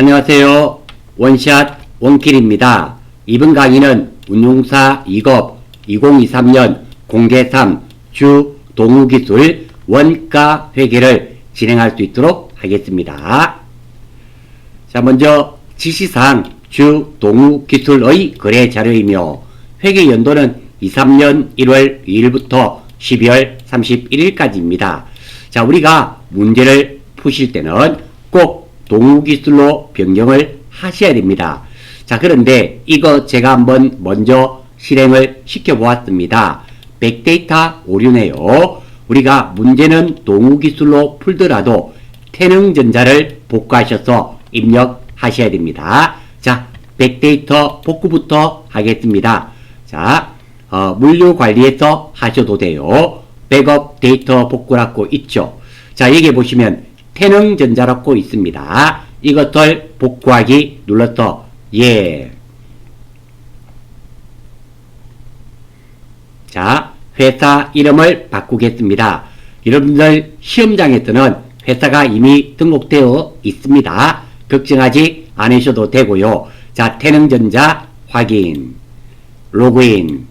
안녕하세요. 원샷 원킬입니다. 이번 강의는 운용사 2급 2023년 공개 3주 동우기술 원가 회계를 진행할 수 있도록 하겠습니다. 자, 먼저 지시사항 주 동우기술의 거래 자료이며 회계 연도는 23년 1월 2일부터 12월 31일까지입니다. 자, 우리가 문제를 푸실 때는 꼭 동우기술로 변경을 하셔야 됩니다. 자, 그런데 이거 제가 한번 먼저 실행을 시켜보았습니다. 백데이터 오류네요. 우리가 문제는 동우기술로 풀더라도 태능전자를 복구하셔서 입력하셔야 됩니다. 자, 백데이터 복구부터 하겠습니다. 자, 어, 물류관리에서 하셔도 돼요. 백업 데이터 복구라고 있죠. 자, 여기 보시면 태능전자라고 있습니다. 이것을 복구하기 눌러서 예. 자, 회사 이름을 바꾸겠습니다. 여러분들 시험장에서는 회사가 이미 등록되어 있습니다. 걱정하지 않으셔도 되고요. 자, 태능전자 확인, 로그인,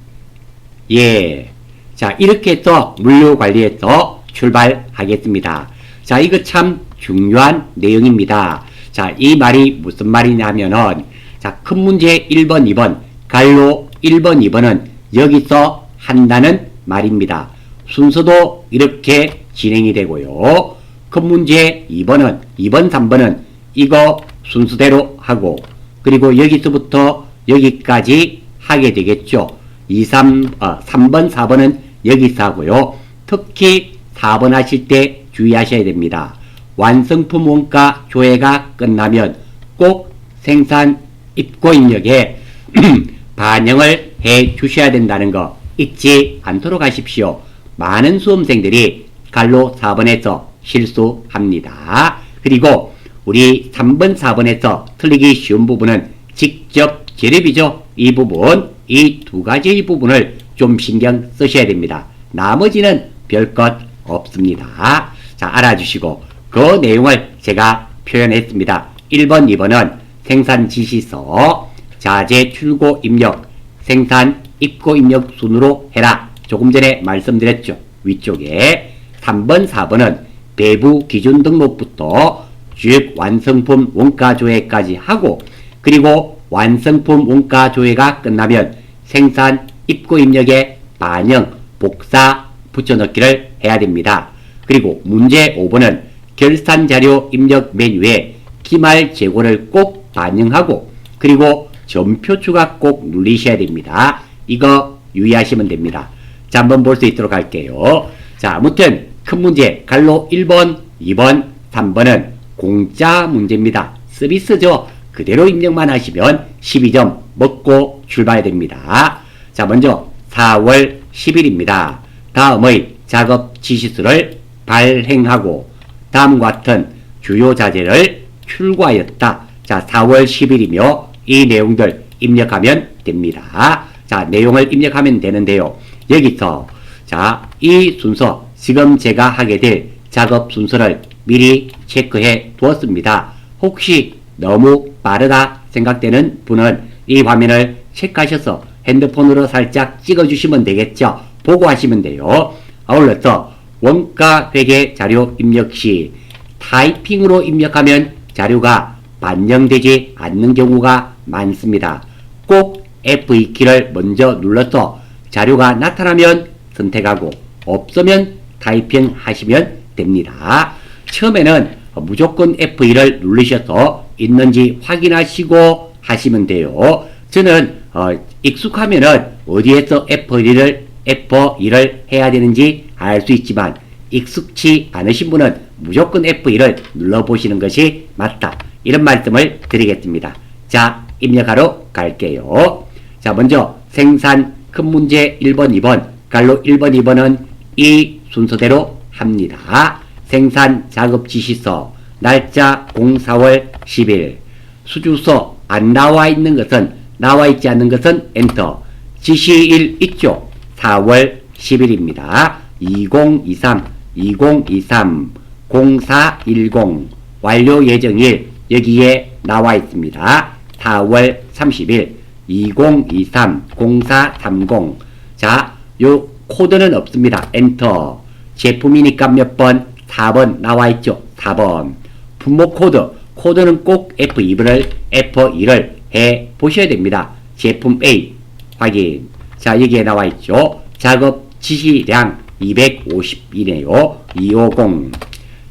예. 자, 이렇게 해서 물류 관리에서 출발하겠습니다. 자, 이거 참 중요한 내용입니다. 자, 이 말이 무슨 말이냐면은, 자, 큰 문제 1번, 2번, 갈로 1번, 2번은 여기서 한다는 말입니다. 순서도 이렇게 진행이 되고요. 큰 문제 2번은, 2번, 3번은 이거 순서대로 하고, 그리고 여기서부터 여기까지 하게 되겠죠. 2, 3, 어, 3번, 4번은 여기서 하고요. 특히 4번 하실 때 주의하셔야 됩니다. 완성품 원가 조회가 끝나면 꼭 생산 입고 입력에 반영을 해 주셔야 된다는 거 잊지 않도록 하십시오. 많은 수험생들이 갈로 4번에서 실수합니다. 그리고 우리 3번, 4번에서 틀리기 쉬운 부분은 직접 재료비죠. 이 부분, 이 두 가지 부분을 좀 신경 쓰셔야 됩니다. 나머지는 별것 없습니다. 자, 알아주시고, 그 내용을 제가 표현했습니다. 1번, 2번은 생산 지시서, 자재 출고 입력, 생산 입고 입력 순으로 해라. 조금 전에 말씀드렸죠. 위쪽에. 3번, 4번은 배부 기준 등록부터 즉 완성품 원가 조회까지 하고 그리고 완성품 원가 조회가 끝나면 생산 입고 입력에 반영 복사 붙여넣기를 해야 됩니다. 그리고 문제 5번은 결산 자료 입력 메뉴에 기말 재고를 꼭 반영하고 그리고 점표 추가 꼭 누르셔야 됩니다. 이거 유의하시면 됩니다. 자, 한번 볼 수 있도록 할게요. 자, 아무튼 큰 문제 갈로 1번, 2번, 3번은 공짜 문제입니다. 서비스죠. 그대로 입력만 하시면 12점 먹고 출발 됩니다. 자, 먼저 4월 10일입니다. 다음의 작업 지시서를 발행하고 다음과 같은 주요 자재를 출고하였다. 자, 4월 10일이며 이 내용들 입력하면 됩니다. 자, 내용을 입력하면 되는데요. 여기서 자, 이 순서 지금 제가 하게 될 작업 순서를 미리 체크해 두었습니다. 혹시 너무 빠르다 생각되는 분은 이 화면을 체크하셔서 핸드폰으로 살짝 찍어주시면 되겠죠. 보고 하시면 돼요. 아울러서 원가 회계 자료 입력 시 타이핑으로 입력하면 자료가 반영되지 않는 경우가 많습니다. 꼭 F2키를 먼저 눌러서 자료가 나타나면 선택하고 없으면 타이핑 하시면 됩니다. 처음에는 무조건 F2를 누르셔서 있는지 확인하시고 하시면 돼요. 저는 어, 익숙하면은 어디에서 F2를 F2를 해야 되는지 알 수 있지만 익숙치 않으신 분은 무조건 F2를 눌러보시는 것이 맞다. 이런 말씀을 드리겠습니다. 자, 입력하러 갈게요. 자, 먼저 생산 큰 문제 1번, 2번, 갈로 1번, 2번은 이 순서대로 합니다. 생산 작업 지시서, 날짜 04월 10일, 수주서 안 나와 있는 것은, 나와 있지 않는 것은 엔터, 지시일 있죠? 4월 10일입니다. 2023, 2023, 0410, 완료 예정일 여기에 나와 있습니다. 4월 30일 2023 0430 자, 요 코드는 없습니다. 엔터. 제품이니까 몇 번? 4번 나와 있죠. 4번. 분모 코드. 코드는 꼭 F2를 F2를 해 보셔야 됩니다. 제품 A 확인. 자, 여기에 나와 있죠. 작업 지시량 250이네요. 250.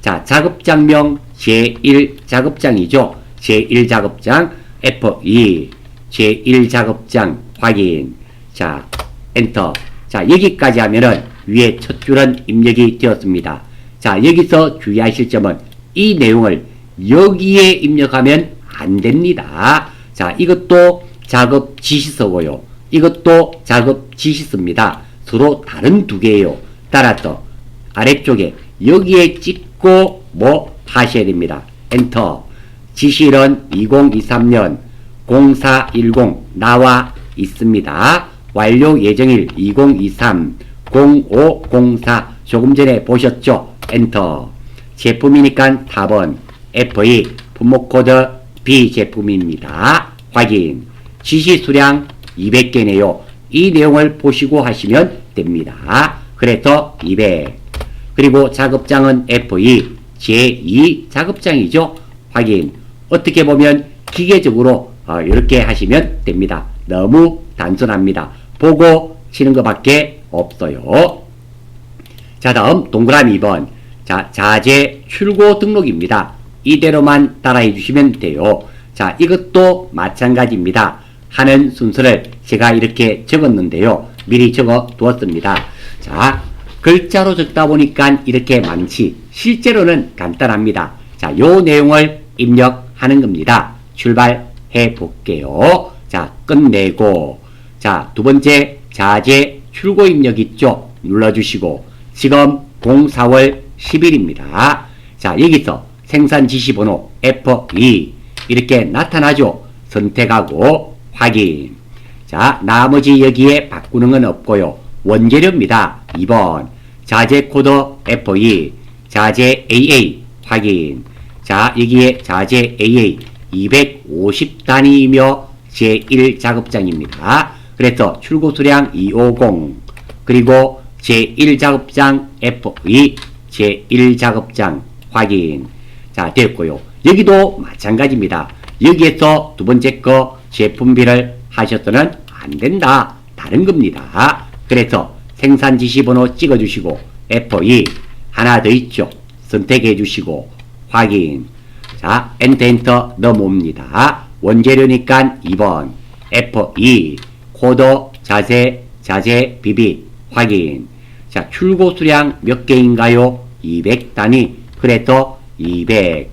자, 작업장명 제1 작업장이죠. 제1 작업장 F2 제1 작업장 확인. 자, 엔터. 자, 여기까지 하면은 위에 첫 줄은 입력이 되었습니다. 자, 여기서 주의하실 점은 이 내용을 여기에 입력하면 안 됩니다. 자, 이것도 작업 지시서고요. 이것도 작업 지시서입니다. 서로 다른 두 개예요. 따라서 아래쪽에 여기에 찍고 뭐 하셔야 됩니다. 엔터. 지시일은 2023년 0410 나와 있습니다. 완료 예정일 2023 0504 조금 전에 보셨죠? 엔터. 제품이니까 4번 F2 분모코드 B 제품입니다. 확인. 지시 수량 200개네요. 이 내용을 보시고 하시면 됩니다. 그래서 200. 그리고 작업장은 F2 제2 작업장이죠. 확인. 어떻게 보면 기계적으로 어, 이렇게 하시면 됩니다. 너무 단순합니다. 보고 치는 것밖에 없어요. 자, 다음 동그라미 2번. 자, 자재 출고 등록입니다. 이대로만 따라해 주시면 돼요. 자, 이것도 마찬가지입니다. 하는 순서를 제가 이렇게 적었는데요. 미리 적어 두었습니다. 자, 글자로 적다 보니까 이렇게 많지. 실제로는 간단합니다. 자, 요 내용을 입력하는 겁니다. 출발해 볼게요. 자, 끝내고. 자, 두 번째 자재 출고 입력 있죠? 눌러주시고. 지금 04월 10일입니다. 자, 여기서 생산 지시 번호 F2 이렇게 나타나죠? 선택하고 확인. 자, 나머지 여기에 바꾸는 건 없고요. 원재료입니다. 2번. 자재 코드 F2. 자재 AA 확인. 자, 여기에 자재 AA 250단위이며 제1 작업장입니다. 그래서 출고 수량 250. 그리고 제1 작업장 F2 제1 작업장 확인. 자, 됐고요. 여기도 마찬가지입니다. 여기에서 두 번째 거 제품비를 하셨더는 안 된다. 다른 겁니다. 그래서 생산 지시 번호 찍어주시고 F2 하나 더 있죠. 선택해 주시고 확인. 자, 엔터 엔터 넘어옵니다. 원재료니까 2번 F2 코드 자재 자재 비비 확인. 자, 출고 수량 몇 개인가요? 200단위. 그래서 200.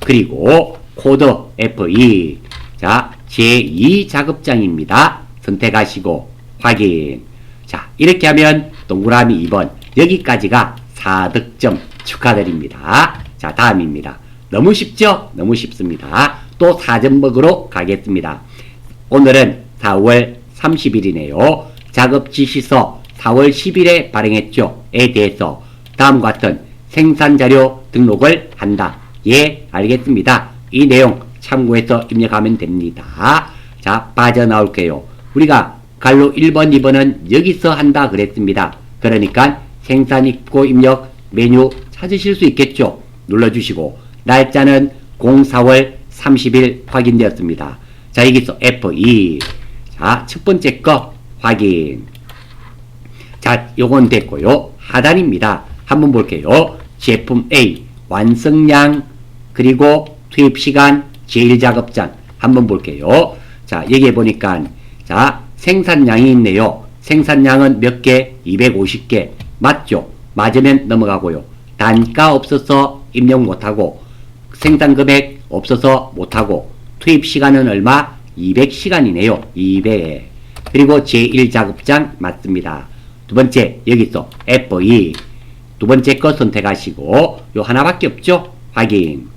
그리고 코드 F2. 자, 제2 작업장입니다. 선택하시고 확인. 자, 이렇게 하면 동그라미 2번. 여기까지가 4득점 축하드립니다. 자, 다음입니다. 너무 쉽죠? 너무 쉽습니다. 또 4점 먹으러 가겠습니다. 오늘은 4월 30일이네요. 작업 지시서 4월 10일에 발행했죠. 에 대해서 다음과 같은 생산자료 등록을 한다. 예, 알겠습니다. 이 내용 참고해서 입력하면 됩니다. 자, 빠져나올게요. 우리가 갈로 1번, 2번은 여기서 한다 그랬습니다. 그러니까 생산 입고 입력 메뉴 찾으실 수 있겠죠. 눌러주시고 날짜는 04월 30일 확인되었습니다. 자, 여기서 F2. 자, 첫 번째 거 확인. 자, 요건 됐고요. 하단입니다. 한번 볼게요. 제품 A 완성량 그리고 투입 시간 제1작업장 한번 볼게요. 자, 여기에 보니까 자, 생산량이 있네요. 생산량은 몇 개? 250개. 맞죠? 맞으면 넘어가고요. 단가 없어서 입력 못하고 생산 금액 없어서 못하고 투입 시간은 얼마? 200시간이네요. 200. 그리고 제1작업장 맞습니다. 두 번째 여기서 F2 두 번째 거 선택하시고 요 하나밖에 없죠? 확인.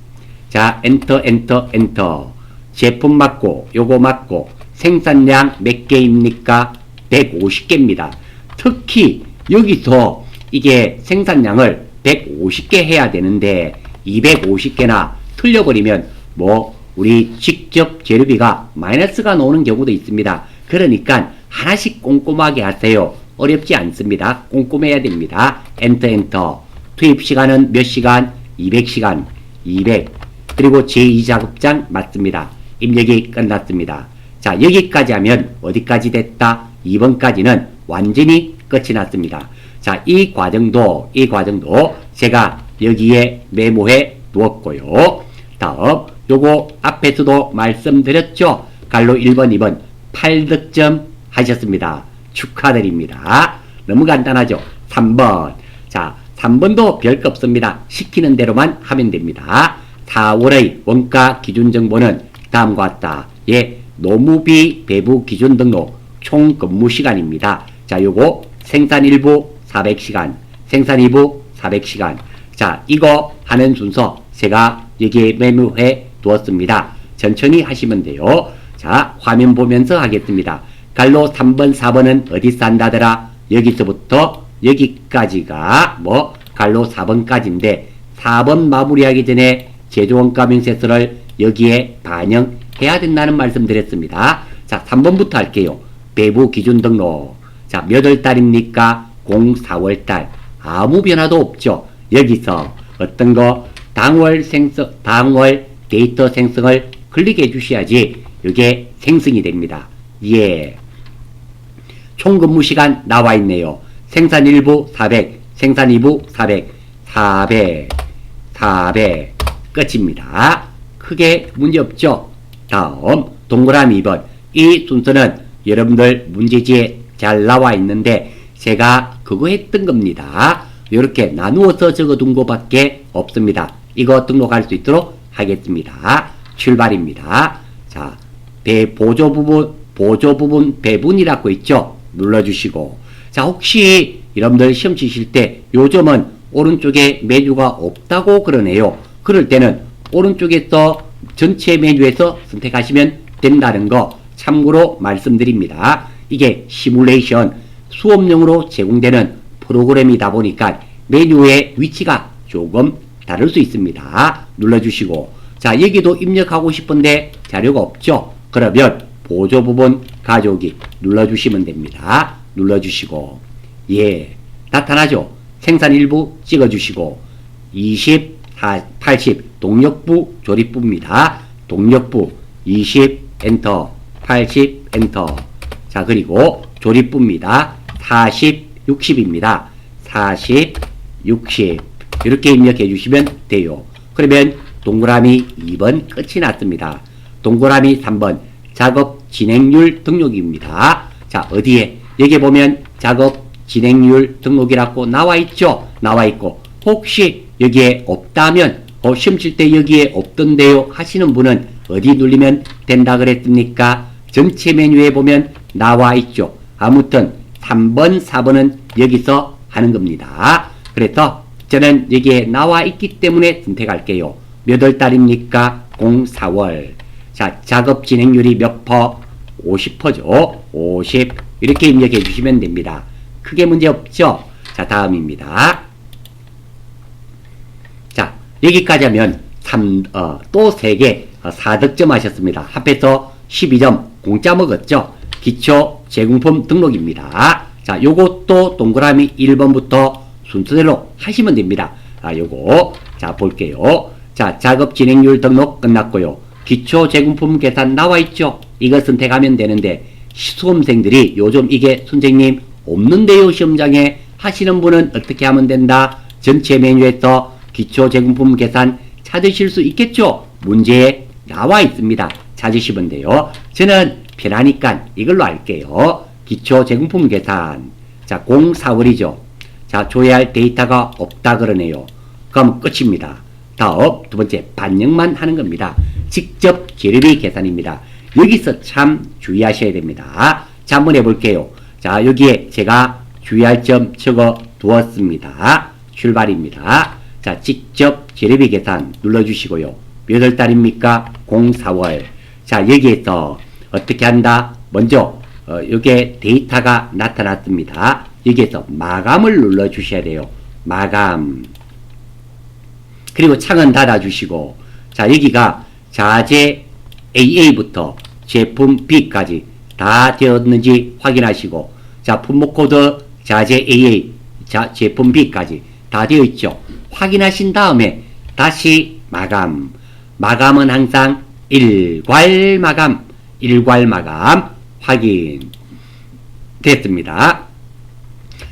자, 엔터 엔터 엔터. 제품 맞고 요거 맞고 생산량 몇 개입니까? 150개입니다. 특히 여기서 이게 생산량을 150개 해야 되는데 250개나 틀려버리면 뭐 우리 직접 재료비가 마이너스가 나오는 경우도 있습니다. 그러니까 하나씩 꼼꼼하게 하세요. 어렵지 않습니다. 꼼꼼해야 됩니다. 엔터 엔터. 투입 시간은 몇 시간? 200시간. 200. 그리고 제2작업장 맞습니다. 입력이 끝났습니다. 자, 여기까지 하면 어디까지 됐다? 2번까지는 완전히 끝이 났습니다. 자, 이 과정도, 이 과정도 제가 여기에 메모해 두었고요. 다음, 요거 앞에서도 말씀드렸죠? 갈로 1번, 2번 8득점 하셨습니다. 축하드립니다. 너무 간단하죠? 3번. 자, 3번도 별거 없습니다. 시키는 대로만 하면 됩니다. 4월의 원가 기준 정보는 다음과 같다. 예, 노무비 배부 기준 등록 총 근무 시간입니다. 자, 요거 생산 일부 400시간, 생산 2부 400시간. 자, 이거 하는 순서 제가 여기에 메모해 두었습니다. 천천히 하시면 돼요. 자, 화면 보면서 하겠습니다. 갈로 3번, 4번은 어디서 한다더라? 여기서부터 여기까지가 뭐 갈로 4번까지인데 4번 마무리하기 전에 제조원가 명세서를 여기에 반영 해야 된다는 말씀 드렸습니다. 자, 3번부터 할게요. 배부 기준 등록. 자, 몇 월 달입니까? 0, 4월 달. 아무 변화도 없죠. 여기서 어떤 거 당월 생성, 당월 데이터 생성을 클릭해 주셔야지 이게 생성이 됩니다. 예. 총 근무 시간 나와 있네요. 생산 1부 400, 생산 2부 400, 400, 400 끝입니다. 크게 문제 없죠? 다음 동그라미 2번 이 순서는 여러분들 문제지에 잘 나와 있는데 제가 그거 했던 겁니다. 이렇게 나누어서 적어둔 것밖에 없습니다. 이거 등록할 수 있도록 하겠습니다. 출발입니다. 자, 배 보조 부분, 보조 부분 배분이라고 있죠? 눌러주시고. 자, 혹시 여러분들 시험 치실 때 요즘은 오른쪽에 메뉴가 없다고 그러네요. 그럴 때는 오른쪽에서 전체 메뉴에서 선택하시면 된다는 거 참고로 말씀드립니다. 이게 시뮬레이션 수업용으로 제공되는 프로그램이다 보니까 메뉴의 위치가 조금 다를 수 있습니다. 눌러주시고 자 여기도 입력하고 싶은데 자료가 없죠? 그러면 보조 부분 가져오기 눌러주시면 됩니다. 눌러주시고 예 나타나죠? 생산 일부 찍어주시고 20, 80 동력부 조립부입니다. 동력부 20 엔터 80 엔터 자 그리고 조립부입니다. 40, 60입니다. 40, 60 이렇게 입력해 주시면 돼요. 그러면 동그라미 2번 끝이 났습니다. 동그라미 3번 작업 진행률 등록입니다. 자 어디에 여기 보면 작업 진행률 등록이라고 나와 있죠. 나와 있고 혹시 여기에 없다면 어, 시험 칠 때 여기에 없던데요 하시는 분은 어디 눌리면 된다 그랬습니까? 전체 메뉴에 보면 나와 있죠. 아무튼 3번, 4번은 여기서 하는 겁니다. 그래서 저는 여기에 나와 있기 때문에 선택할게요. 몇 월 달입니까? 0, 4월. 자, 작업 진행률이 몇 퍼? 50%죠. 50. 이렇게 입력해 주시면 됩니다. 크게 문제 없죠? 자, 다음입니다. 자, 여기까지 하면 3, 어, 또 3개, 어, 4득점 하셨습니다. 합해서 12점 공짜 먹었죠? 기초 제공품 등록입니다. 자, 요것도 동그라미 1번부터 순서대로 하시면 됩니다. 아, 요거. 자, 볼게요. 자, 작업 진행률 등록 끝났고요. 기초 제공품 계산 나와 있죠? 이거 선택하면 되는데, 수험생들이 요즘 이게 선생님 없는데요, 시험장에 하시는 분은 어떻게 하면 된다? 전체 메뉴에서 기초 제공품 계산 찾으실 수 있겠죠? 문제에 나와 있습니다. 찾으시면 돼요. 저는 편하니까 이걸로 할게요. 기초 제공품 계산. 자, 0, 4월이죠. 자, 줘야 할 데이터가 없다 그러네요. 그럼 끝입니다. 다음, 두 번째, 반영만 하는 겁니다. 직접 재료비 계산입니다. 여기서 참 주의하셔야 됩니다. 자, 한번 해볼게요. 자, 여기에 제가 주의할 점 적어 두었습니다. 출발입니다. 자, 직접 재료비 계산 눌러주시고요. 몇 월 달입니까? 0, 4월. 자, 여기에서 어떻게 한다? 먼저, 어, 여기에 데이터가 나타났습니다. 여기에서 마감을 눌러주셔야 돼요. 마감. 그리고 창은 닫아주시고, 자, 여기가 자재 AA부터 제품 B까지 다 되었는지 확인하시고 자 품목 코드 자재 AA 자 제품 B까지 다 되어 있죠. 확인하신 다음에 다시 마감. 마감은 항상 일괄 마감, 일괄 마감 확인 됐습니다.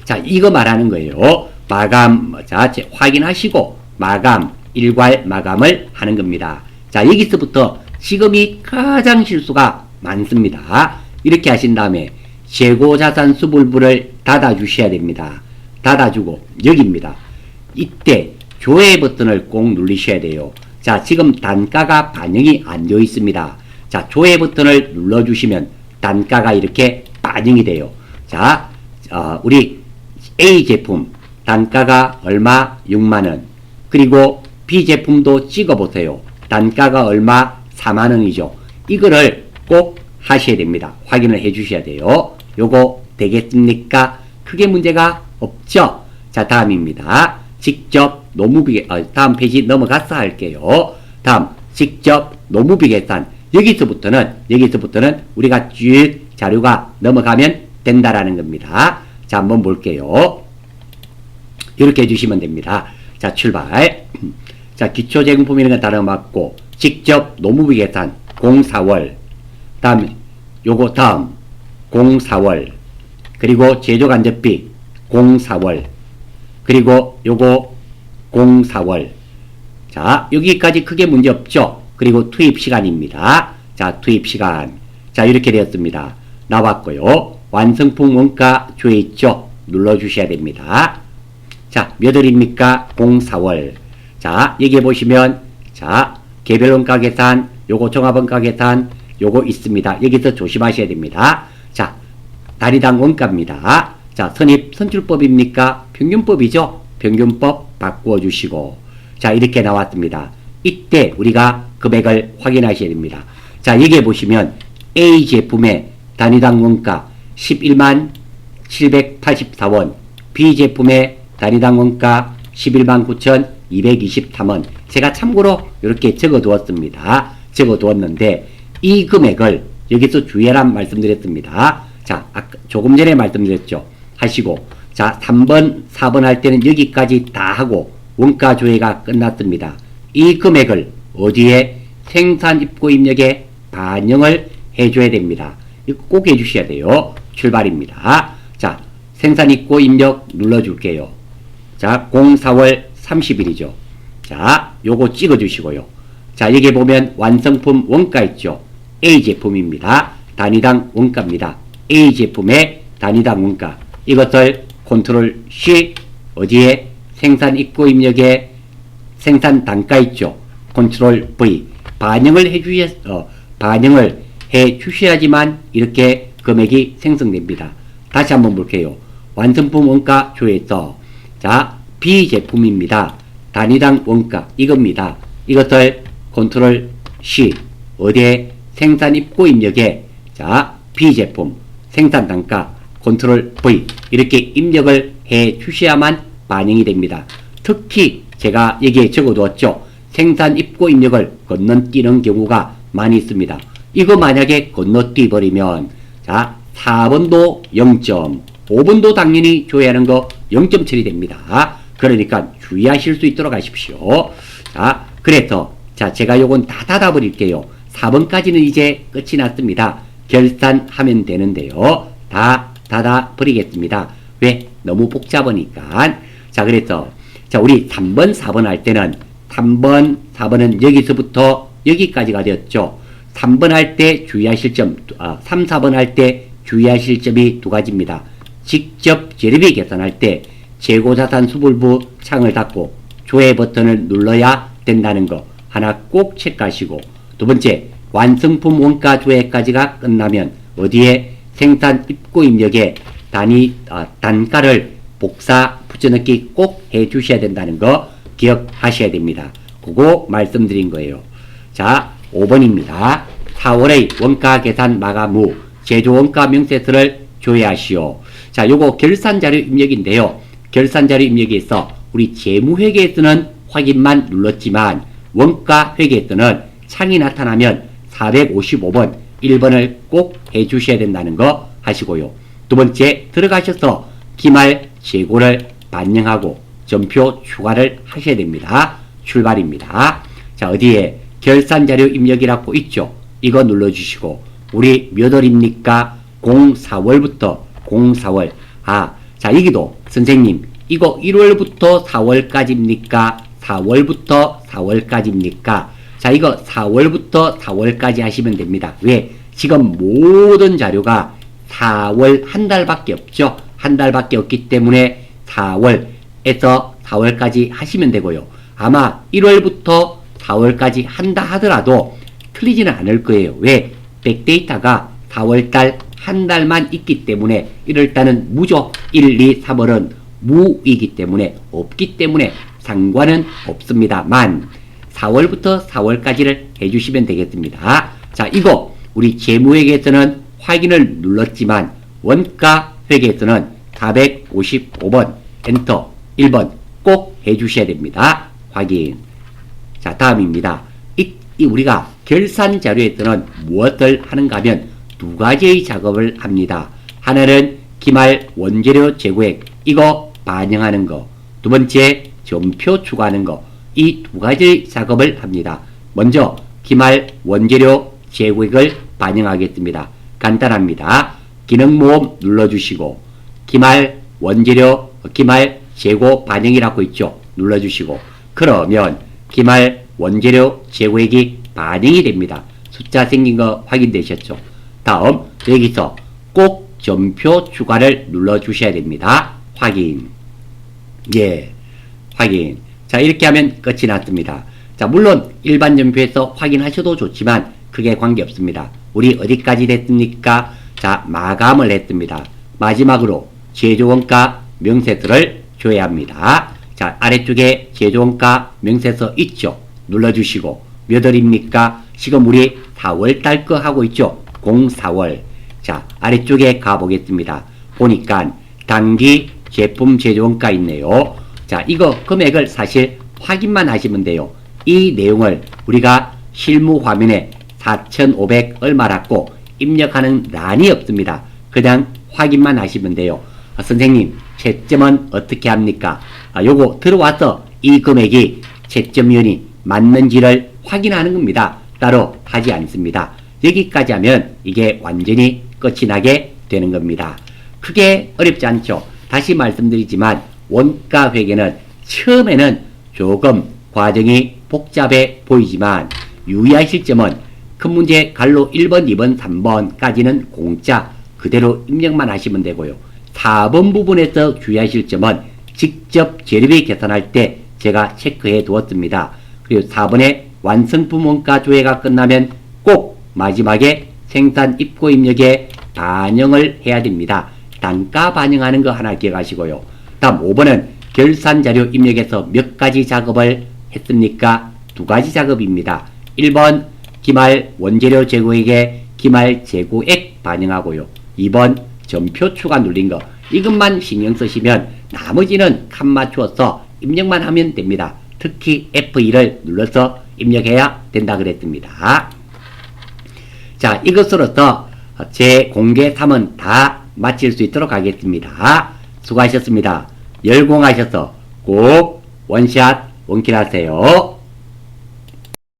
자, 이거 말하는 거예요. 마감, 자, 제- 확인하시고, 마감, 일괄 마감을 하는 겁니다. 자, 여기서부터 지금이 가장 실수가 많습니다. 이렇게 하신 다음에, 재고자산 수불부를 닫아주셔야 됩니다. 닫아주고, 여기입니다. 이때, 조회 버튼을 꼭 누르셔야 돼요. 자, 지금 단가가 반영이 안 되어 있습니다. 자, 조회 버튼을 눌러주시면 단가가 이렇게 반영이 돼요. 자, 어, 우리 A 제품 단가가 얼마? 6만원. 그리고 B 제품도 찍어보세요. 단가가 얼마? 4만원이죠. 이거를 꼭 하셔야 됩니다. 확인을 해 주셔야 돼요. 요거 되겠습니까? 크게 문제가 없죠? 자, 다음입니다. 직접 노무비, 어, 다음 페이지 넘어가서 할게요. 다음, 직접 노무비 계산. 여기서부터는, 여기서부터는 우리가 쭉 자료가 넘어가면 된다라는 겁니다. 자, 한번 볼게요. 이렇게 해주시면 됩니다. 자, 출발. 자, 기초제공품이라는 건 다름없고, 직접 노무비 계산, 04월. 다음, 요거 다음, 04월. 그리고 제조간접비, 04월. 그리고 요거 04월. 자, 여기까지 크게 문제 없죠? 그리고 투입 시간입니다. 자, 투입 시간. 자, 이렇게 되었습니다. 나왔고요. 완성품 원가 조회 있죠? 눌러주셔야 됩니다. 자, 몇 월입니까? 04월. 자, 여기 보시면, 자, 개별 원가 계산, 요거 종합 원가 계산, 요거 있습니다. 여기서 조심하셔야 됩니다. 자, 단위당 원가입니다. 자, 선입 선출법입니까? 평균법이죠? 평균법 바꾸어 주시고. 자, 이렇게 나왔습니다. 이때 우리가 금액을 확인하셔야 됩니다. 자, 여기에 보시면 A 제품의 단위당 원가 11만 784원, B 제품의 단위당 원가 11만 9,223원. 제가 참고로 이렇게 적어 두었습니다. 적어 두었는데 이 금액을 여기서 주의하란 말씀드렸습니다. 자, 조금 전에 말씀드렸죠. 하시고 자, 3번, 4번 할 때는 여기까지 다 하고 원가 조회가 끝났습니다. 이 금액을 어디에 생산 입고 입력에 반영을 해줘야 됩니다. 꼭 해주셔야 돼요. 출발입니다. 자, 생산 입고 입력 눌러줄게요. 자, 04월 30일이죠. 자, 요거 찍어주시고요. 자, 여기 보면 완성품 원가 있죠. A 제품입니다. 단위당 원가입니다. A 제품의 단위당 원가. 이것을 컨트롤 C 어디에 생산 입고 입력에 생산 단가 있죠. 컨트롤 V 반영을 해 주셔 어, 반영을 해 주셔야지만 이렇게 금액이 생성됩니다. 다시 한번 볼게요. 완성품 원가 조회서 자 B 제품입니다. 단위당 원가 이겁니다. 이것을 컨트롤 C 어디에 생산 입고 입력에 자 B 제품 생산 단가 컨트롤 V 이렇게 입력을 해 주셔야만 반영이 됩니다. 특히 제가 여기에 적어두었죠. 생산 입고 입력을 건너뛰는 경우가 많이 있습니다. 이거 만약에 건너뛰 버리면 자 4번도 0점 5번도 당연히 조회하는 거 0점 처리됩니다. 그러니까 주의하실 수 있도록 하십시오. 자 그래서 자 제가 요건 다 닫아 버릴게요. 4번까지는 이제 끝이 났습니다. 결산하면 되는데요. 다 닫아 버리겠습니다. 왜? 너무 복잡하니까. 자, 그래서, 자, 우리 3번, 4번 할 때는 3번, 4번은 여기서부터 여기까지가 되었죠. 3번 할 때 주의하실 점, 아, 3, 4번 할 때 주의하실 점이 두 가지입니다. 직접 재료비 계산할 때 재고자산 수불부 창을 닫고 조회 버튼을 눌러야 된다는 거 하나 꼭 체크하시고 두 번째 완성품 원가 조회까지가 끝나면 어디에 생산 입고 입력에 단위 아, 단가를 복사 붙여넣기 꼭 해주셔야 된다는 거 기억하셔야 됩니다. 그거 말씀드린 거예요. 자, 5번입니다. 4월의 원가 계산 마감 후 제조 원가 명세서를 조회하시오. 자, 요거 결산 자료 입력인데요. 결산 자료 입력에서 우리 재무 회계에서는 확인만 눌렀지만 원가 회계에서는 창이 나타나면 455번 1번을 꼭 해주셔야 된다는 거 하시고요. 두 번째 들어가셔서 기말 재고를 반영하고 전표 추가를 하셔야 됩니다. 출발입니다. 자 어디에 결산 자료 입력이라고 있죠. 이거 눌러주시고 우리 몇 월입니까? 04월부터 04월 아 자 여기도 선생님 이거 1월부터 4월까지입니까? 4월부터 4월까지입니까? 자 이거 4월부터 4월까지 하시면 됩니다. 왜? 지금 모든 자료가 4월 한 달밖에 없죠. 한 달밖에 없기 때문에 4월에서 4월까지 하시면 되고요. 아마 1월부터 4월까지 한다 하더라도 틀리지는 않을 거예요. 왜? 백데이터가 4월달 한 달만 있기 때문에 1월달은 무조 1, 2, 3월은 무이기 때문에 없기 때문에 상관은 없습니다만 4월부터 4월까지를 해주시면 되겠습니다. 자, 이거 우리 재무회계에서는 확인을 눌렀지만 원가 회계에서는 455번 엔터 1번 꼭 해주셔야 됩니다. 확인. 자, 다음입니다. 이, 이 우리가 결산 자료에서는 무엇을 하는가 하면 두 가지의 작업을 합니다. 하나는 기말 원재료 재고액 이거 반영하는 거. 두 번째 전표 추가하는 거. 이 두 가지 작업을 합니다. 먼저 기말 원재료 재고액을 반영하겠습니다. 간단합니다. 기능 모음 눌러주시고 기말 원재료 기말 재고 반영이라고 있죠. 눌러주시고 그러면 기말 원재료 재고액이 반영이 됩니다. 숫자 생긴 거 확인되셨죠? 다음 여기서 꼭 전표 추가를 눌러주셔야 됩니다. 확인. 예, 확인. 자 이렇게 하면 끝이 났습니다. 자 물론 일반 전표에서 확인하셔도 좋지만 크게 관계없습니다. 우리 어디까지 됐습니까? 자 마감을 했습니다. 마지막으로 제조원가 명세서를 줘야 합니다. 자 아래쪽에 제조원가 명세서 있죠. 눌러주시고 몇 월입니까? 지금 우리 4월 달 거 하고 있죠. 04월. 자 아래쪽에 가보겠습니다. 보니까 단기 제품 제조원가 있네요. 자 이거 금액을 사실 확인만 하시면 돼요. 이 내용을 우리가 실무 화면에 4,500 얼마라고 입력하는 란이 없습니다. 그냥 확인만 하시면 돼요. 아, 선생님, 채점은 어떻게 합니까? 아, 요거 들어와서 이 금액이 채점위원이 맞는지를 확인하는 겁니다. 따로 하지 않습니다. 여기까지 하면 이게 완전히 끝이 나게 되는 겁니다. 크게 어렵지 않죠. 다시 말씀드리지만 원가 회계는 처음에는 조금 과정이 복잡해 보이지만 유의하실 점은 큰 문제 갈로 1번, 2번, 3번까지는 공짜 그대로 입력만 하시면 되고요. 4번 부분에서 주의하실 점은 직접 재료비 계산할 때 제가 체크해 두었습니다. 그리고 4번에 완성품 원가 조회가 끝나면 꼭 마지막에 생산 입고 입력에 반영을 해야 됩니다. 단가 반영하는 거 하나 기억하시고요. 다음 5번은 결산 자료 입력에서 몇 가지 작업을 했습니까? 두 가지 작업입니다. 1번 기말 원재료 재고액에 기말 재고액 반영하고요. 2번 전표 추가 눌린 거 이것만 신경 쓰시면 나머지는 칸 맞추어서 입력만 하면 됩니다. 특히 F2를 눌러서 입력해야 된다 그랬습니다. 자 이것으로서 제 공개 3은 다 마칠 수 있도록 하겠습니다. 수고하셨습니다. 열공하셔서 꼭 원샷 원킬 하세요.